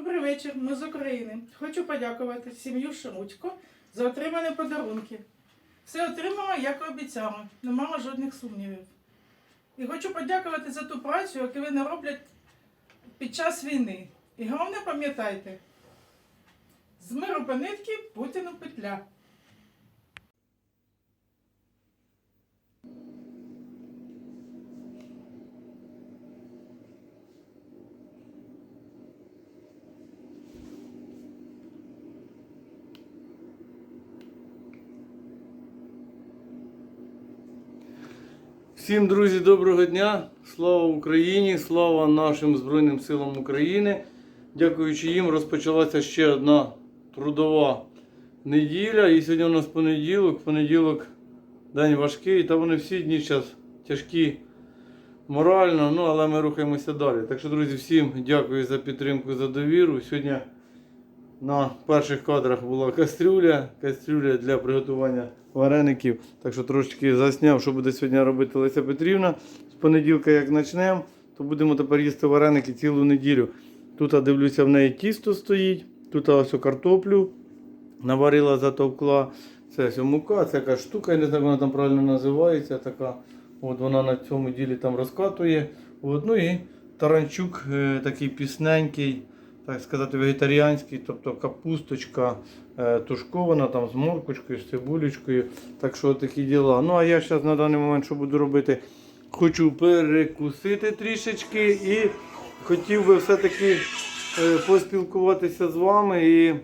Добрий вечір, ми з України. Хочу подякувати сім'ю Шамутько за отримані подарунки. Все отримала, як і обіцяла, не мала жодних сумнівів. І хочу подякувати за ту працю, яку вони роблять під час війни. І головне пам'ятайте, з миру по нитки Путіну петля. Всім друзі, доброго дня! Слава Україні! Слава нашим Збройним силам України! Дякуючи їм, розпочалася ще одна трудова неділя. І сьогодні у нас понеділок. Понеділок день важкий, та вони всі дні зараз тяжкі морально, ну але ми рухаємося далі. Так що, друзі, всім дякую за підтримку, за довіру. Сьогодні на перших кадрах була кастрюля, кастрюля для приготування вареників. Так що трошечки засняв, що буде сьогодні робити Леся Петрівна. З понеділка, як почнемо, то будемо тепер їсти вареники цілу неділю. Тут дивлюся, в неї тісто стоїть, тут ось картоплю наварила, затовкла. Це ось мука, це якась штука, я не знаю, вона там правильно називається. така. От вона на цьому ділі там розкатує. От, ну і таранчук е, такий пісненький так сказати, вегетаріанський, тобто капусточка е, тушкована там з моркочкою, з цибулечкою. Так що такі діла. Ну а я зараз на даний момент що буду робити? Хочу перекусити трішечки і хотів би все-таки е, поспілкуватися з вами. І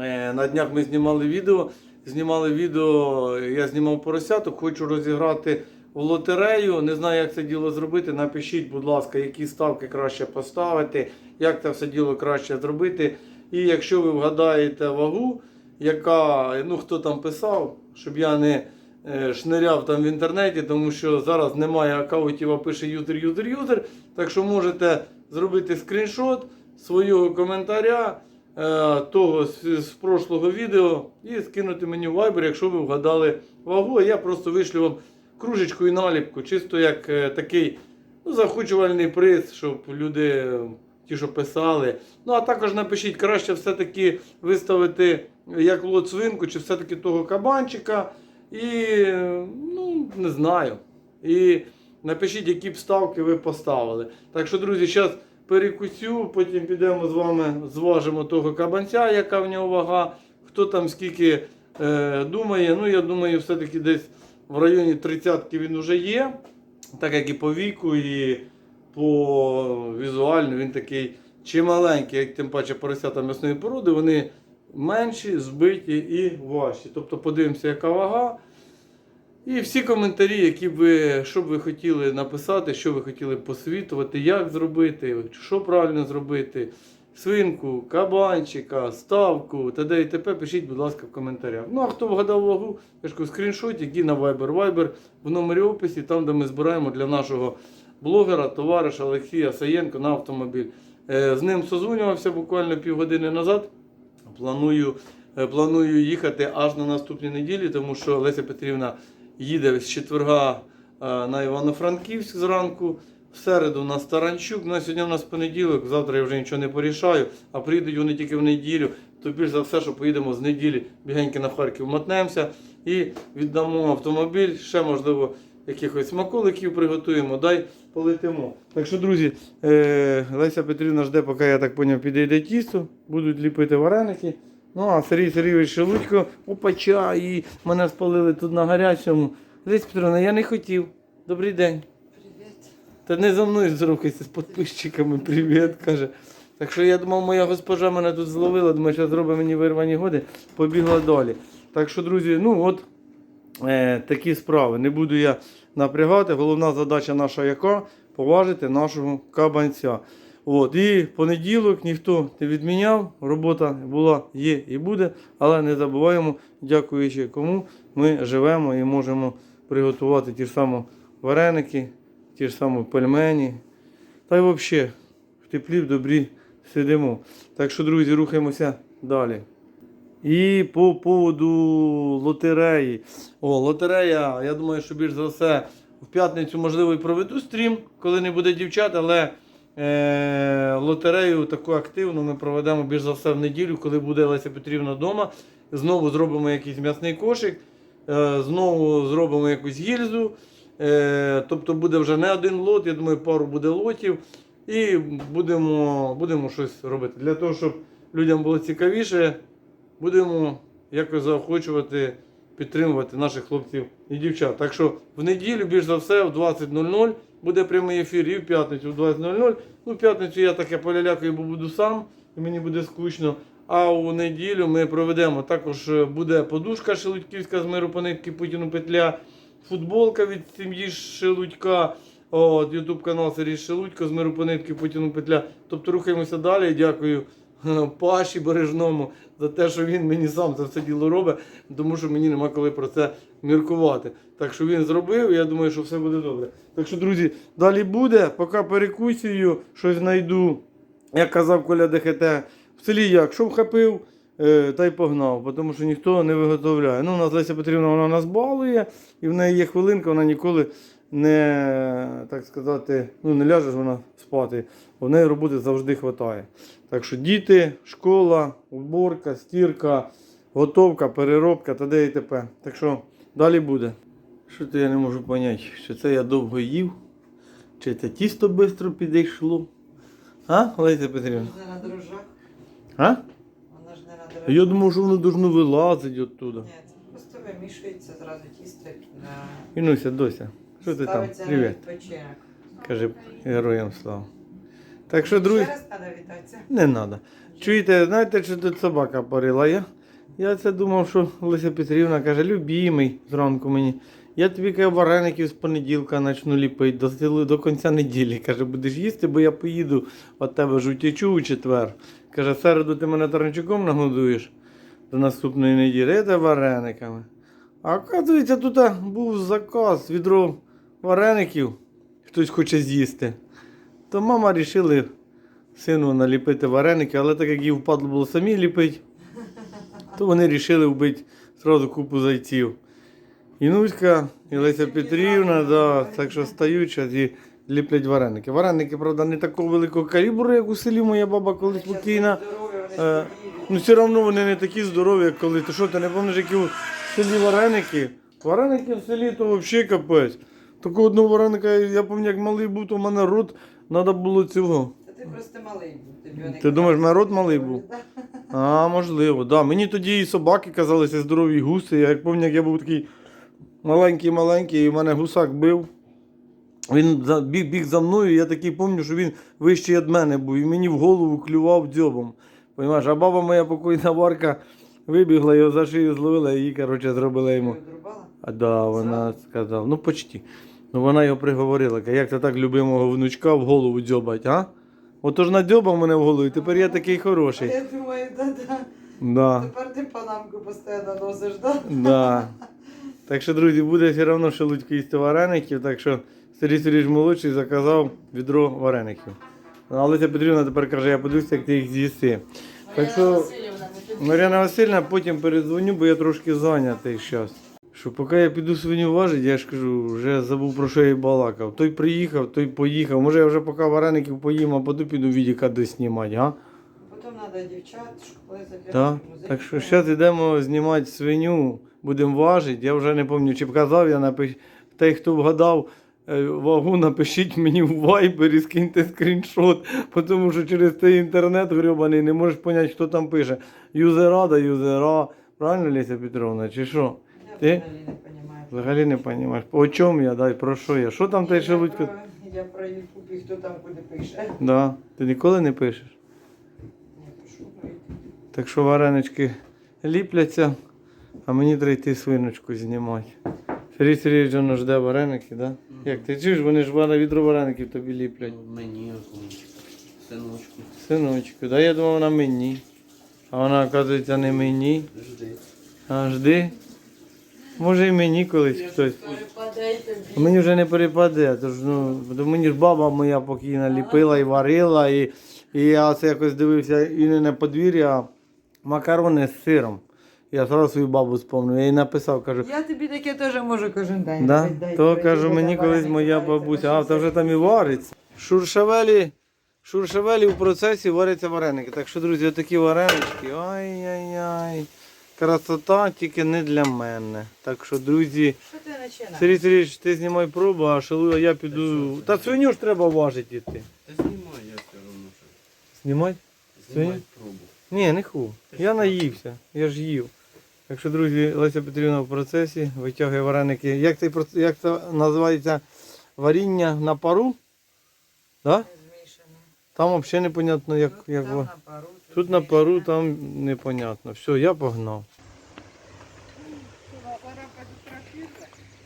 е, на днях ми знімали відео. Знімали відео, я знімав поросяток, хочу розіграти в лотерею. Не знаю, як це діло зробити. Напишіть, будь ласка, які ставки краще поставити, як це все діло краще зробити. І якщо ви вгадаєте вагу, яка, ну хто там писав, щоб я не е, шниряв там в інтернеті, тому що зараз немає аккаунтів, а пише юзер, юзер, юзер. Так що можете зробити скріншот свого коментаря е, того з, з прошлого відео і скинути мені в Viber, якщо ви вгадали вагу. А я просто вишлю вам кружечку і наліпку, чисто як е, такий ну, захочувальний приз, щоб люди, е, ті, що писали. Ну, а також напишіть, краще все-таки виставити як лот свинку, чи все-таки того кабанчика. І, е, ну, не знаю. І напишіть, які б ставки ви поставили. Так що, друзі, зараз перекусю, потім підемо з вами, зважимо того кабанця, яка в нього вага, хто там скільки е, думає. Ну, я думаю, все-таки десь в районі 30 він вже є. Так як і по віку, і по візуально він такий чималенький, як тим паче поросята м'ясної породи, вони менші, збиті і важчі. Тобто подивимося, яка вага. І всі коментарі, які ви, що б ви хотіли написати, що ви хотіли посвітувати, як зробити, що правильно зробити, свинку, кабанчика, ставку, т.д. і т.п. Пишіть, будь ласка, в коментарях. Ну а хто вгадав вагу, я кажу, скріншот, який на Viber. Viber в номері описі, там, де ми збираємо для нашого блогера, товариша Олексія Саєнко на автомобіль. Е, З ним созвонювався буквально півгодини назад. Планую, е, планую їхати аж на наступній неділі, тому що Леся Петрівна їде з четверга е, на Івано-Франківськ зранку. В середу на Старанчук. Ну, а сьогодні у нас понеділок, завтра я вже нічого не порішаю, а приїдуть вони тільки в неділю. То більш за все, що поїдемо з неділі, бігеньки на Харків мотнемося і віддамо автомобіль. Ще, можливо, якихось смаколиків приготуємо, дай полетимо. Так що, друзі, е, Леся Петрівна жде, поки я так поняв, підійде тісто, будуть ліпити вареники. Ну, а Сергій Сергійович Шелудько, опача, і мене спалили тут на гарячому. Леся Петрівна, я не хотів. Добрий день. Та не за мною здоровкайся з підписчиками, привіт, каже. Так що я думав, моя госпожа мене тут зловила, думаю, що зробить мені вирвані годи, побігла далі. Так що, друзі, ну от е, такі справи. Не буду я напрягати. Головна задача наша яка? Поважити нашого кабанця. От, і понеділок ніхто не відміняв, робота була, є і буде, але не забуваємо, дякуючи кому ми живемо і можемо приготувати ті ж самі вареники, ті ж самі пельмені. Та й взагалі в теплі, в добрі сидимо. Так що, друзі, рухаємося далі. І по поводу лотереї. О, лотерея, я думаю, що більш за все в п'ятницю, можливо, і проведу стрім, коли не буде дівчат, але е, лотерею таку активну ми проведемо більш за все в неділю, коли буде Леся Петрівна вдома. Знову зробимо якийсь м'ясний кошик, е, знову зробимо якусь гільзу. Е, тобто буде вже не один лот, я думаю, пару буде лотів. І будемо, будемо щось робити. Для того, щоб людям було цікавіше, будемо якось заохочувати, підтримувати наших хлопців і дівчат. Так що в неділю, більш за все, в 20.00 буде прямий ефір і в п'ятницю в 20.00. Ну, в п'ятницю я таке полялякаю, бо буду сам, і мені буде скучно. А у неділю ми проведемо. Також е, буде подушка Шелудьківська з миру по нитки Путіну петля, футболка від сім'ї Шелудька. От, Ютуб канал Сергій Шелудько з миру по нитки Путіну петля. Тобто рухаємося далі. Дякую Паші Бережному за те, що він мені сам це все діло робить, тому що мені нема коли про це міркувати. Так що він зробив, я думаю, що все буде добре. Так що, друзі, далі буде. Поки перекусію, щось знайду. Як казав Коля ДХТ, в селі як, що вхопив, та й погнав, тому що ніхто не виготовляє. Ну, у нас Леся Петрівна вона нас балує, і в неї є хвилинка, вона ніколи не, так сказати, ну не ляже ж вона спати, в неї роботи завжди вистачає. Так що діти, школа, уборка, стірка, готовка, переробка та де і т.п. Так що далі буде. Що то я не можу зрозуміти, чи це я довго їв, чи це тісто швидко підійшло. А, Леся Петрівна? Не на дрожжах. А? Вона ж не на дрожжах. Я думав, що воно должно вилазити оттуда. Ні, це просто вимішується зразу тісто на... Інуся, дося, що ти там? ставиться на Привіт. відпочинок. Каже героям слава. Так що, друзі, Ще раз треба вітатися. не треба. Чуєте, знаєте, що тут собака парила? Я, я це думав, що Леся Петрівна каже, любімий зранку мені. Я тобі каже, вареників з понеділка почну ліпити до, до кінця неділі. Каже, будеш їсти, бо я поїду від тебе жутячу у четвер. Каже, середу ти мене тарнчуком нагодуєш до наступної неділі, я варениками. А оказується, тут був заказ, відро вареників, хтось хоче з'їсти. То мама вирішили сину наліпити вареники, але так як їй впадло було самі ліпити, то вони вирішили вбити одразу купу зайців. І Нуська, і Леся Петрівна, да, так що стають зараз ліплять вареники. Вареники, правда, не такого великого калібру, як у селі моя баба коли Вони щас спокійна. Е. Ну, все одно вони не такі здорові, як коли. Ти що, ти не пам'ятаєш, які у селі вареники? Вареники в селі то взагалі капець. Такого одного вареника, я пам'ятаю, як малий був, то в мене рот треба було цього. Ти просто малий був. тобі Ти думаєш, народ що малий був? А, можливо, да. Мені тоді і собаки казалися здорові і гуси. Я як пам'ятаю, як я був такий маленький-маленький, і в мене гусак бив. Він біг, біг за мною, і я такий пам'ятаю, що він вищий від мене був, і мені в голову клював дзьобом. Понимаєш, а баба моя покойна варка вибігла, його за шию зловила і її, коротше, зробила йому. А да, вона сказала, ну почти. Ну вона його приговорила, каже, як ти так любимого внучка в голову дзьобать, а? Ото ж надзьобав мене в голову, і тепер я такий А хороший. я думаю, да-да. Да. Тепер ти панамку постійно носиш, да? Да. Так що, друзі, буде все одно шелудько їсти вареників, так що Сергій Сергійович молодший заказав відро вареників. Але ця Петрівна тепер каже, я подивлюся, як ти їх з'їси. Так що, Мар'яна Васильівна, потім передзвоню, бо я трошки зайнятий зараз. Що поки я піду свиню важити, я ж кажу, вже забув про що я балакав. Той приїхав, той поїхав. Може я вже поки вареників поїм, а потім піду відіка доснімати, а? Потім треба дівчат, школи забирати. Так, так що зараз йдемо знімати свиню, будемо важити. Я вже не пам'ятаю, чи показав я напиш... Той, хто вгадав вагу, напишіть мені в вайбері, скиньте скріншот, тому що через цей інтернет гребаний не можеш зрозуміти, хто там пише. Юзера да юзера. Правильно, Леся Петровна, чи що? Я Ти? взагалі не розумію. Взагалі не розумієш. О чому я, дай, про що я? Що там Я шелудько? Я про Ютуб і хто там куди пише. Да. Ти ніколи не пишеш? Я пишу Так що варенички ліпляться, а мені треба йти свиночку знімати. Сергій Сергійович воно жде вареники, да? Як ти чуєш, вони ж вона відро вареників тобі ліплять. Мені синочку. Синочку, да я думав, вона мені. А вона, оказується, не мені. Жди. А жди. Може і мені колись хтось. А Мені вже не перепаде, тож ну, мені ж баба моя покійна ліпила і варила, і, і я це якось дивився і не на подвір'я, а макарони з сиром. Я одразу свою бабу спомнив. Я їй написав, кажу, Я тобі таке теж можу кожен день. да? Дай то твої кажу, мені колись моя бабуся, а то вже там і вариться. Шуршавелі Шуршевелі в процесі варяться вареники. Так що, друзі, отакі варенички. Ай-яй-яй. Красота тільки не для мене. Так що, друзі, Що ти починаєш? Сергій Сергійович, ти знімай пробу, а шалу, а я піду. Та свиню ж треба важити йти. Та знімай, я все одно що. Знімай? Знімай Свиню? пробу. Ні, не ху. Я наївся, я ж їв. Так що, друзі, Леся Петрівна в процесі витягує вареники. Як це, як це називається варіння на пару? Да? Там взагалі непонятно, як, як Там на пару, Тут на пару, там непонятно. Все, я погнав.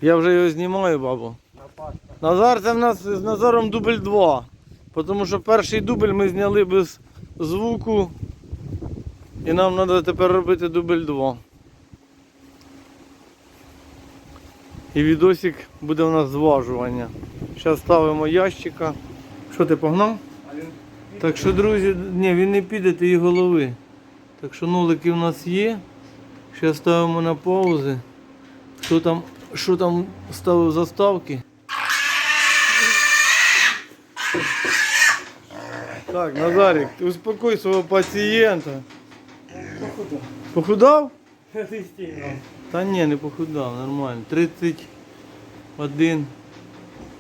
Я вже його знімаю, бабу. Назар, це в нас з Назаром дубль 2. Тому що перший дубль ми зняли без звуку. І нам треба тепер робити дубль 2. І відосик буде у нас зважування. Зараз ставимо ящика. Що ти погнав? Так що, друзі, ні, він не піде, ти її голови. Так що нолики в нас є. Зараз ставимо на паузи. Хто там, що там ставив заставки? Так, Назарик, успокой свого пацієнта. Похудав? Та ні, не похудав, нормально. 31.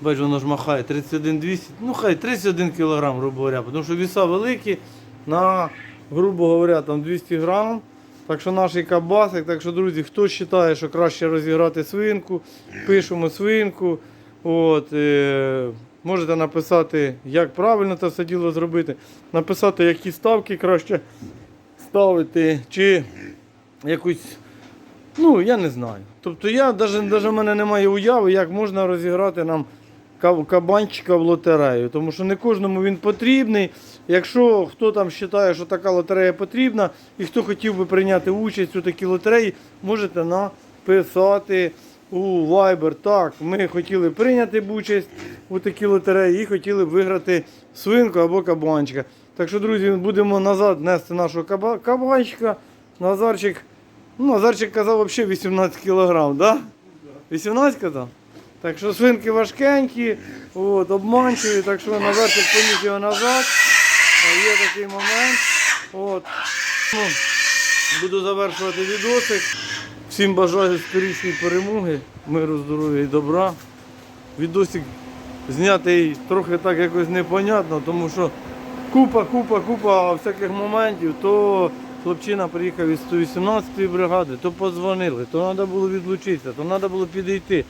Бач, воно ж махає 31 200, ну хай 31 кілограм, грубо говоря, тому що віса великі, на, грубо говоря, там 200 грам. Так що наш кабасик, так що, друзі, хто вважає, що краще розіграти свинку, пишемо свинку. От, е, можете написати, як правильно це все діло зробити, написати, які ставки краще ставити, чи якусь Ну, я не знаю. Тобто я навіть, в мене немає уяви, як можна розіграти нам кабанчика в лотерею. Тому що не кожному він потрібний. Якщо хто там вважає, що така лотерея потрібна, і хто хотів би прийняти участь у такій лотереї, можете написати у Viber. Так, ми хотіли прийняти б участь у такій лотереї і хотіли б виграти свинку або кабанчика. Так що, друзі, будемо назад нести нашого каба- кабанчика. Назарчик. Ну, Назарчик казав взагалі 18 кілограм, да? 18 казав? Так що свинки важкенькі, от, обманчиві, так що Назарчик поніс його назад. Є такий момент. От. Ну, буду завершувати відосик. Всім бажаю скорішої перемоги, миру, здоров'я і добра. Відосик знятий трохи так якось непонятно, тому що купа, купа, купа всяких моментів, то хлопчина приїхав із 118-ї бригади, то подзвонили, то треба було відлучитися, то треба було підійти,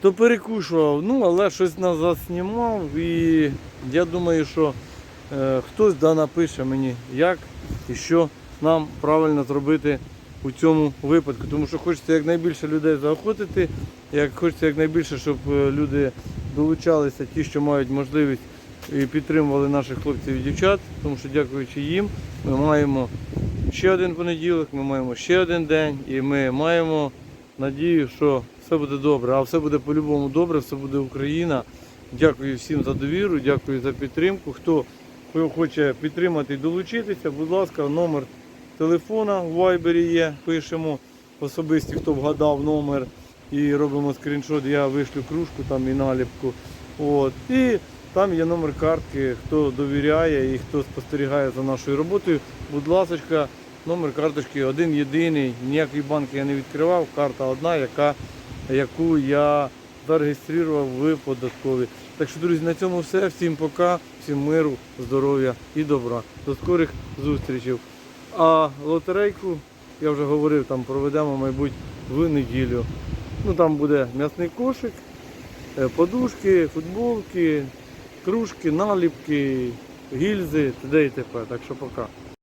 то перекушував, ну але щось нас заснімав і я думаю, що е, хтось да напише мені, як і що нам правильно зробити у цьому випадку. Тому що хочеться якнайбільше людей заохотити, як хочеться якнайбільше, щоб е, люди долучалися, ті, що мають можливість і підтримували наших хлопців і дівчат, тому що дякуючи їм, ми маємо ще один понеділок, ми маємо ще один день, і ми маємо надію, що все буде добре. А все буде по-любому добре, все буде Україна. Дякую всім за довіру, дякую за підтримку. Хто хоче підтримати і долучитися, будь ласка, номер телефона в Вайбері є. Пишемо особисті, хто вгадав номер і робимо скріншот. Я вишлю кружку там і наліпку. От. І там є номер картки, хто довіряє і хто спостерігає за нашою роботою. Будь ласка, номер карточки один єдиний. Ніякої банки я не відкривав. Карта одна, яка, яку я зареєстрував в податковій. Так що, друзі, на цьому все. Всім пока, всім миру, здоров'я і добра. До скорих зустрічей. А лотерейку, я вже говорив, там проведемо, мабуть, в неділю. Ну там буде м'ясний кошик, е, подушки, футболки, кружки, наліпки, гільзи, т.д. і т.п. Так що пока.